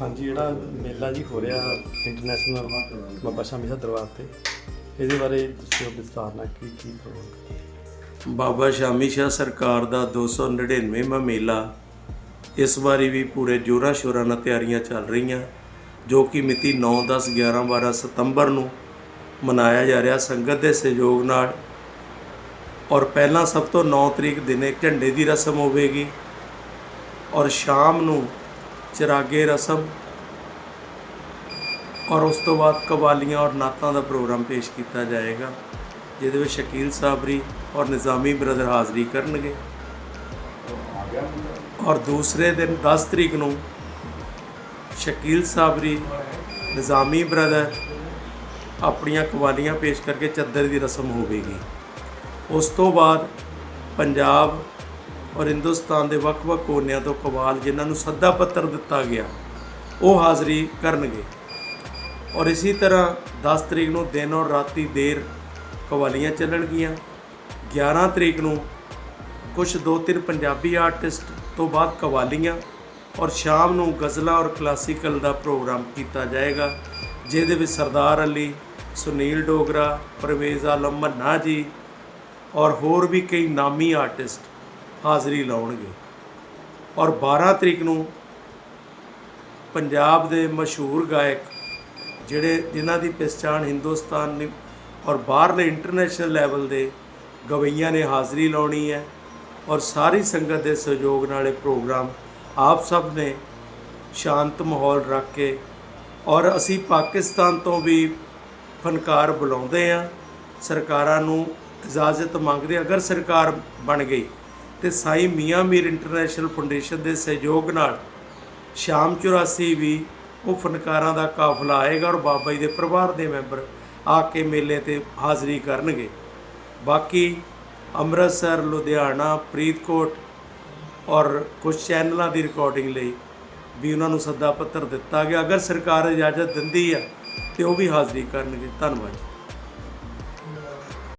ਹਾਂਜੀ, ਜਿਹੜਾ ਮੇਲਾ ਜੀ ਹੋ ਰਿਹਾ ਇੰਟਰਨੈਸ਼ਨਲ ਬਾਬਾ ਸ਼ਾਮੀ ਦਾ ਦਰਬਾਰ ਤੇ, ਇਹਦੇ ਬਾਰੇ ਤੁਸੀਂ ਵਿਸਤਾਰ ਨਾਲ ਕੀ ਕੀ ਬਾਬਾ ਸ਼ਾਮੀ ਸ਼ਾਹ ਸਰਕਾਰ ਦਾ 299ਵਾਂ ਮੇਲਾ, ਇਸ ਵਾਰੀ ਵੀ ਪੂਰੇ ਜੋਰਾਂ ਸ਼ੋਰਾਂ ਨਾਲ ਤਿਆਰੀਆਂ ਚੱਲ ਰਹੀਆਂ, ਜੋ ਕਿ ਮਿਤੀ 9 10 11 12 ਸਤੰਬਰ ਨੂੰ ਮਨਾਇਆ ਜਾ ਰਿਹਾ ਸੰਗਤ ਦੇ ਸਹਿਯੋਗ ਨਾਲ। ਔਰ ਪਹਿਲਾਂ ਸਭ ਤੋਂ 9 ਤਰੀਕ ਦਿਨੇ ਝੰਡੇ ਦੀ ਰਸਮ ਹੋਵੇਗੀ। ਔਰ ਸ਼ਾਮ ਨੂੰ ਚਰਾਗੇ ਰਸਮ ਔਰ ਉਸ ਤੋਂ ਬਾਅਦ ਕਵਾਲੀਆਂ ਔਰ ਨਾਤਾਂ ਦਾ ਪ੍ਰੋਗਰਾਮ ਪੇਸ਼ ਕੀਤਾ ਜਾਏਗਾ, ਜਿਹਦੇ ਵਿੱਚ ਸ਼ਕੀਲ ਸਾਬਰੀ ਔਰ ਨਿਜ਼ਾਮੀ ਬ੍ਰਦਰ ਹਾਜ਼ਰੀ ਕਰਨਗੇ। ਔਰ ਦੂਸਰੇ ਦਿਨ 10 ਤਰੀਕ ਨੂੰ ਸ਼ਕੀਲ ਸਾਬਰੀ, ਨਿਜ਼ਾਮੀ ਬ੍ਰਦਰ ਆਪਣੀਆਂ ਕਵਾਲੀਆਂ ਪੇਸ਼ ਕਰਕੇ ਚੱਦਰ ਦੀ ਰਸਮ ਹੋਵੇਗੀ। ਉਸ ਤੋਂ ਬਾਅਦ ਪੰਜਾਬ ਔਰ ਹਿੰਦੁਸਤਾਨ ਦੇ ਵੱਖ-ਵੱਖ ਕੋਨਿਆਂ ਤੋਂ ਕਵਾਲ ਜਿਨ੍ਹਾਂ ਨੂੰ ਸੱਦਾ ਪੱਤਰ ਦਿੱਤਾ ਗਿਆ, ਉਹ ਹਾਜ਼ਰੀ ਕਰਨਗੇ। ਔਰ ਇਸੇ ਤਰ੍ਹਾਂ 10 ਤਰੀਕ ਨੂੰ ਦਿਨ ਔਰ ਰਾਤੀ ਦੇਰ ਕਵਾਲੀਆਂ ਚੱਲਣਗੀਆਂ। 11 ਤਰੀਕ ਨੂੰ ਕੁਝ ਦੋ ਤਿੰਨ ਪੰਜਾਬੀ ਆਰਟਿਸਟ ਤੋਂ ਬਾਅਦ ਕਵਾਲੀਆਂ ਔਰ ਸ਼ਾਮ ਨੂੰ ਗਜ਼ਲਾਂ ਔਰ ਕਲਾਸੀਕਲ ਦਾ ਪ੍ਰੋਗਰਾਮ ਕੀਤਾ ਜਾਏਗਾ, ਜਿਹਦੇ ਵਿੱਚ ਸਰਦਾਰ ਅਲੀ, ਸੁਨੀਲ ਡੋਗਰਾ, ਪਰਵੇਜ਼ ਆਲਮ, ਮੰਨਾ ਜੀ ਔਰ ਹੋਰ ਵੀ ਕਈ ਨਾਮੀ ਆਰਟਿਸਟ ਹਾਜ਼ਰੀ ਲਾਉਣਗੇ। ਔਰ 12 ਤਰੀਕ ਨੂੰ ਪੰਜਾਬ ਦੇ ਮਸ਼ਹੂਰ ਗਾਇਕ ਜਿਹੜੇ ਜਿਨ੍ਹਾਂ ਦੀ ਪਛਾਣ ਹਿੰਦੁਸਤਾਨ ਨੇ ਔਰ ਬਾਹਰਲੇ ਇੰਟਰਨੈਸ਼ਨਲ ਲੈਵਲ ਦੇ ਗਵਈਆਂ ਨੇ ਹਾਜ਼ਰੀ ਲਾਉਣੀ ਹੈ ਔਰ ਸਾਰੀ ਸੰਗਤ ਦੇ ਸਹਿਯੋਗ ਨਾਲ ਇਹ ਪ੍ਰੋਗਰਾਮ ਆਪ ਸਭ ਨੇ ਸ਼ਾਂਤ ਮਾਹੌਲ ਰੱਖ ਕੇ ਔਰ ਅਸੀਂ ਪਾਕਿਸਤਾਨ ਤੋਂ ਵੀ ਫਨਕਾਰ ਬੁਲਾਉਂਦੇ ਆ ਸਰਕਾਰਾਂ ਨੂੰ ਇਜਾਜ਼ਤ ਮੰਗਦੇ ਅਗਰ ਸਰਕਾਰ ਬਣ ਗਈ ਤੇ ਸਾਈ ਮੀਆਂ ਮੀਰ ਇੰਟਰਨੈਸ਼ਨਲ ਫਾਊਂਡੇਸ਼ਨ ਦੇ ਸਹਿਯੋਗ ਨਾਲ ਸ਼ਾਮ 84 ਵੀ ਉਹ ਫਨਕਾਰਾਂ ਦਾ ਕਾਫਲਾ ਆਏਗਾ ਔਰ ਬਾਬਾ ਜੀ ਦੇ ਪਰਿਵਾਰ ਦੇ ਮੈਂਬਰ ਆ ਕੇ ਮੇਲੇ ਤੇ ਹਾਜ਼ਰੀ ਕਰਨਗੇ। ਬਾਕੀ ਅੰਮ੍ਰਿਤਸਰ, ਲੁਧਿਆਣਾ, ਫਰੀਦਕੋਟ ਔਰ ਕੁਝ ਚੈਨਲਾਂ ਦੀ ਰਿਕਾਰਡਿੰਗ ਲਈ ਵੀ ਉਹਨਾਂ ਨੂੰ ਸੱਦਾ ਪੱਤਰ ਦਿੱਤਾ ਗਿਆ। ਅਗਰ ਸਰਕਾਰ ਇਜਾਜ਼ਤ ਦਿੰਦੀ ਆ ਤੇ ਉਹ ਵੀ ਹਾਜ਼ਰੀ ਕਰਨਗੇ। ਧੰਨਵਾਦ ਜੀ।